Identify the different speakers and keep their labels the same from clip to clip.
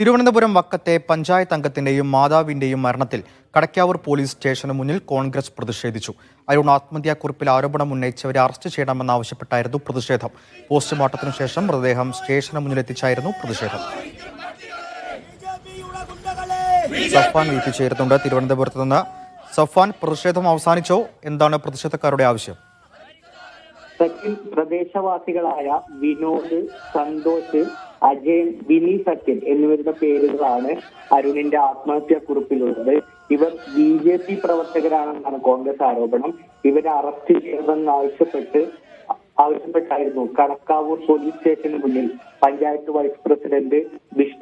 Speaker 1: തിരുവനന്തപുരം വക്കത്തെ പഞ്ചായത്ത് അംഗത്തിന്റെയും മാതാവിന്റെയും മരണത്തിൽ കടക്കാവൂർ പോലീസ് സ്റ്റേഷന് മുന്നിൽ കോൺഗ്രസ് പ്രതിഷേധിച്ചു. അരുൺ ആത്മഹത്യാക്കുറിപ്പിൽ ആരോപണം ഉന്നയിച്ചവരെ അറസ്റ്റ് ചെയ്യണമെന്നാവശ്യപ്പെട്ടായിരുന്നു പ്രതിഷേധം. പോസ്റ്റ്മോർട്ടത്തിനു ശേഷം മൃതദേഹം സ്റ്റേഷന് മുന്നിലെത്തിച്ചായിരുന്നു പ്രതിഷേധം. സഫാൻ വീട്ടിൽ തിരുവനന്തപുരത്ത് നിന്ന് സഫാൻ പ്രതിഷേധം അവസാനിച്ചോ? എന്താണ് പ്രതിഷേധക്കാരുടെ ആവശ്യം?
Speaker 2: സച്ചിൻ പ്രദേശവാസികളായ വിനോദ് സന്തോഷ് അജയൻ വിനി സച്ചിൻ എന്നിവരുടെ പേരുകളാണ് അരുണിന്റെ ആത്മഹത്യാ കുറിപ്പിലുള്ളത്. ഇവർ ബി ജെ പി പ്രവർത്തകരാണെന്നാണ് കോൺഗ്രസ് ആരോപണം. ഇവരെ അറസ്റ്റ് ചെയ്യണമെന്ന് ആവശ്യപ്പെട്ട് ആവശ്യപ്പെട്ടായിരുന്നു. കണക്കാവൂർ പോലീസ് സ്റ്റേഷന് മുന്നിൽ പഞ്ചായത്ത് വൈസ് പ്രസിഡന്റ്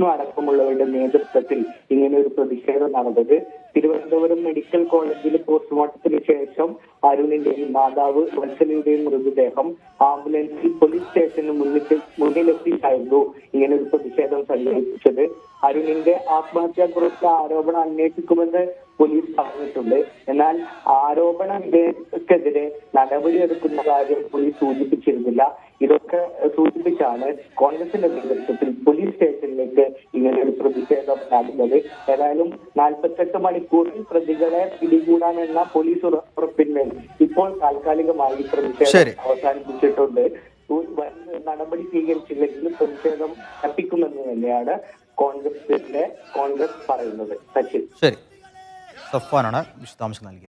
Speaker 2: വിഷ്ണു അടക്കമുള്ളവരുടെ നേതൃത്വത്തിൽ ഇങ്ങനെ ഒരു പ്രതിഷേധം നടന്നത്. തിരുവനന്തപുരം മെഡിക്കൽ കോളേജിൽ പോസ്റ്റ്മോർട്ടത്തിന് ശേഷം അരുണിന്റെയും മാതാവ് വത്സലയുടെയും മൃതദേഹം ആംബുലൻസിൽ പോലീസ് സ്റ്റേഷന് മുന്നിൽ മുന്നിലെത്തിയിട്ടായിരുന്നു ഇങ്ങനെ ഒരു പ്രതിഷേധം സംഘടിപ്പിച്ചത്. അരുണിന്റെ ആത്മഹത്യാക്കുറിച്ച് ആരോപണം അന്വേഷിക്കുമെന്ന് പോലീസ് പറഞ്ഞിട്ടുണ്ട്. എന്നാൽ ആരോപണ വിധേയക്കെതിരെ നടപടിയെടുക്കുന്ന കാര്യം പോലീസ് സൂചിപ്പിച്ചിരുന്നില്ല. ഇതൊക്കെ സൂചിപ്പിച്ചാണ് കോൺഗ്രസിന്റെ നേതൃത്വത്തിൽ പോലീസ് സ്റ്റേഷനിലേക്ക് ഇങ്ങനെ ഒരു പ്രതിഷേധം നടന്നത്. ഏതായാലും നാൽപ്പത്തെട്ട് മണിക്കൂറിൽ പ്രതികളെ പിടികൂടാനെന്ന പോലീസ് ഉറ- ഉറപ്പിന്മേൽ ഇപ്പോൾ താൽക്കാലികമായി. പ്രതിഷേധം അവസാനിപ്പിച്ചിട്ടുണ്ട്. നടപടി സ്വീകരിച്ചില്ലെങ്കിൽ പ്രതിഷേധം കത്തിക്കുമെന്ന് തന്നെയാണ് കോൺഗ്രസിന്റെ കോൺഗ്രസ് പറയുന്നത്. സച്ചിൻ.
Speaker 1: ശരി. സഫാനാണ് വിശദാംശം നൽകിയത്.